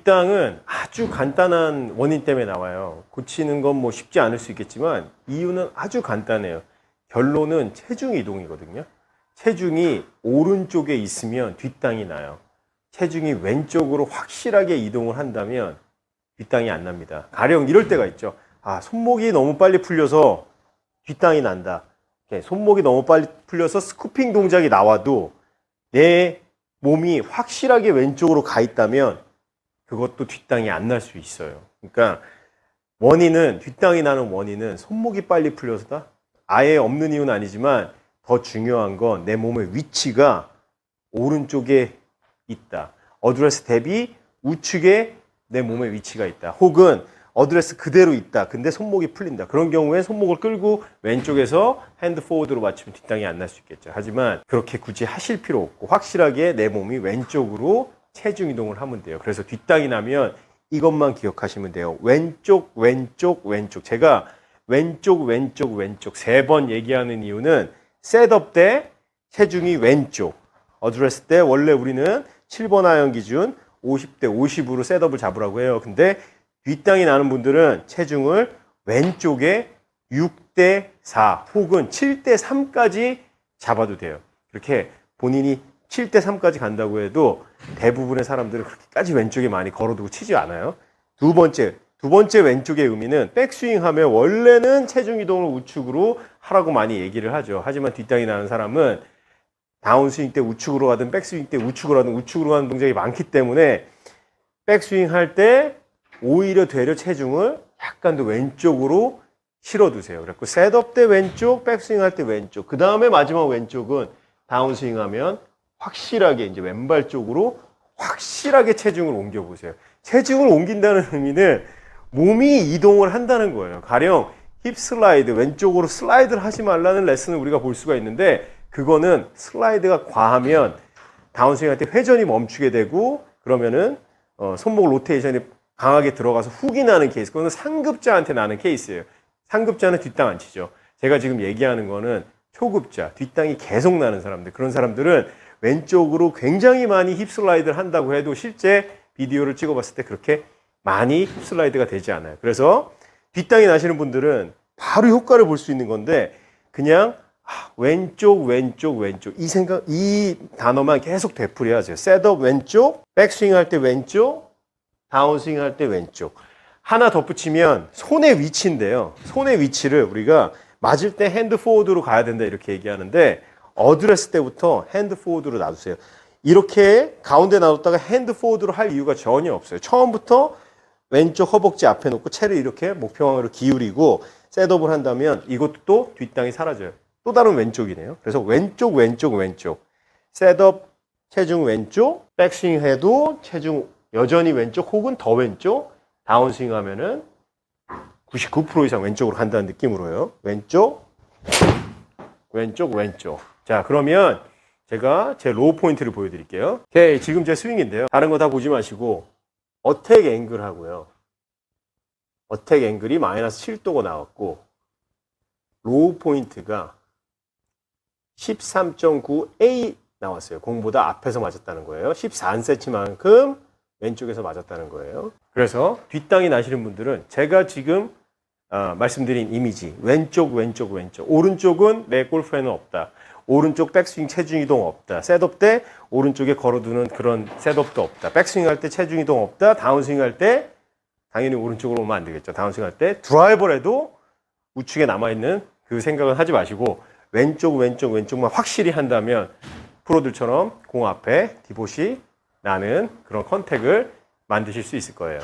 뒷땅은 아주 간단한 원인 때문에 나와요. 고치는 건 뭐 쉽지 않을 수 있겠지만 이유는 아주 간단해요. 결론은 체중 이동이거든요. 체중이 오른쪽에 있으면 뒷땅이 나요. 체중이 왼쪽으로 확실하게 이동을 한다면 뒷땅이 안 납니다. 가령 이럴 때가 있죠. 아, 손목이 너무 빨리 풀려서 뒷땅이 난다. 손목이 너무 빨리 풀려서 스쿠핑 동작이 나와도 내 몸이 확실하게 왼쪽으로 가 있다면 그것도 뒷땅이 안 날 수 있어요. 그러니까 원인은 뒷땅이 나는 원인은 손목이 빨리 풀려서다. 아예 없는 이유는 아니지만 더 중요한 건 내 몸의 위치가 오른쪽에 있다. 어드레스 대비 우측에 내 몸의 위치가 있다. 혹은 어드레스 그대로 있다. 근데 손목이 풀린다. 그런 경우에 손목을 끌고 왼쪽에서 핸드 포워드로 맞추면 뒷땅이 안 날 수 있겠죠. 하지만 그렇게 굳이 하실 필요 없고 확실하게 내 몸이 왼쪽으로 체중 이동을 하면 돼요. 그래서 뒷땅이 나면 이것만 기억하시면 돼요. 왼쪽, 왼쪽, 왼쪽. 제가 왼쪽, 왼쪽, 왼쪽 세 번 얘기하는 이유는 셋업 때 체중이 왼쪽, 어드레스 때 원래 우리는 7번 하연 기준 50대 50으로 셋업을 잡으라고 해요. 근데 뒷땅이 나는 분들은 체중을 왼쪽에 6대 4 혹은 7대 3까지 잡아도 돼요. 그렇게 본인이 7대 3까지 간다고 해도 대부분의 사람들은 그렇게까지 왼쪽에 많이 걸어두고 치지 않아요. 두 번째, 두 번째 왼쪽의 의미는 백스윙 하면 원래는 체중 이동을 우측으로 하라고 많이 얘기를 하죠. 하지만 뒷땅이 나는 사람은 다운스윙 때 우측으로 가든 백스윙 때 우측으로 가든 우측으로 가는 동작이 많기 때문에 백스윙 할 때 오히려 되려 체중을 약간 더 왼쪽으로 실어두세요. 그래서 셋업 때 왼쪽, 백스윙 할 때 왼쪽. 그 다음에 마지막 왼쪽은 다운스윙 하면 확실하게 이제 왼발 쪽으로 확실하게 체중을 옮겨 보세요. 체중을 옮긴다는 의미는 몸이 이동을 한다는 거예요. 가령 힙 슬라이드, 왼쪽으로 슬라이드를 하지 말라는 레슨을 우리가 볼 수가 있는데 그거는 슬라이드가 과하면 다운스윙 할때 회전이 멈추게 되고 그러면은 어, 손목 로테이션이 강하게 들어가서 훅이 나는 케이스. 그거는 상급자한테 나는 케이스예요. 상급자는 뒷땅 안 치죠. 제가 지금 얘기하는 거는 초급자, 뒷땅이 계속 나는 사람들. 그런 사람들은 왼쪽으로 굉장히 많이 힙슬라이드를 한다고 해도 실제 비디오를 찍어봤을 때 그렇게 많이 힙슬라이드가 되지 않아요. 그래서 뒷땅이 나시는 분들은 바로 효과를 볼 수 있는 건데 그냥 아, 왼쪽, 왼쪽, 왼쪽 이 생각, 이 단어만 계속 되풀이하세요. 셋업 왼쪽, 백스윙 할 때 왼쪽, 다운스윙 할 때 왼쪽. 하나 덧붙이면 손의 위치인데요. 손의 위치를 우리가 맞을 때 핸드 포워드로 가야 된다 이렇게 얘기하는데 어드레스 때부터 핸드 포워드로 놔두세요. 이렇게 가운데 놔뒀다가 핸드 포워드로 할 이유가 전혀 없어요. 처음부터 왼쪽 허벅지 앞에 놓고 채를 이렇게 목표방으로 기울이고 셋업을 한다면 이것도 또 뒷땅이 사라져요. 또 다른 왼쪽이네요. 그래서 왼쪽, 왼쪽, 왼쪽. 셋업 체중 왼쪽, 백스윙 해도 체중 여전히 왼쪽 혹은 더 왼쪽, 다운스윙 하면은 99% 이상 왼쪽으로 간다는 느낌으로요. 왼쪽, 왼쪽, 왼쪽. 자, 그러면 제가 제 로우 포인트를 보여드릴게요. 오케이, 지금 제 스윙인데요. 다른 거 다 보지 마시고 어택 앵글 하고요. 어택 앵글이 마이너스 7도가 나왔고 로우 포인트가 13.9A 나왔어요. 공보다 앞에서 맞았다는 거예요. 14cm만큼 왼쪽에서 맞았다는 거예요. 그래서 뒷땅이 나시는 분들은 제가 지금 어, 말씀드린 이미지 왼쪽 왼쪽 왼쪽 오른쪽은 내 골프에는 없다. 오른쪽 백스윙 체중 이동 없다. 셋업 때 오른쪽에 걸어두는 그런 셋업도 없다. 백스윙 할 때 체중 이동 없다. 다운스윙 할 때 당연히 오른쪽으로 오면 안 되겠죠. 다운스윙 할 때 드라이버를 해도 우측에 남아있는 그 생각은 하지 마시고 왼쪽 왼쪽 왼쪽만 확실히 한다면 프로들처럼 공 앞에 디봇이 나는 그런 컨택을 만드실 수 있을 거예요.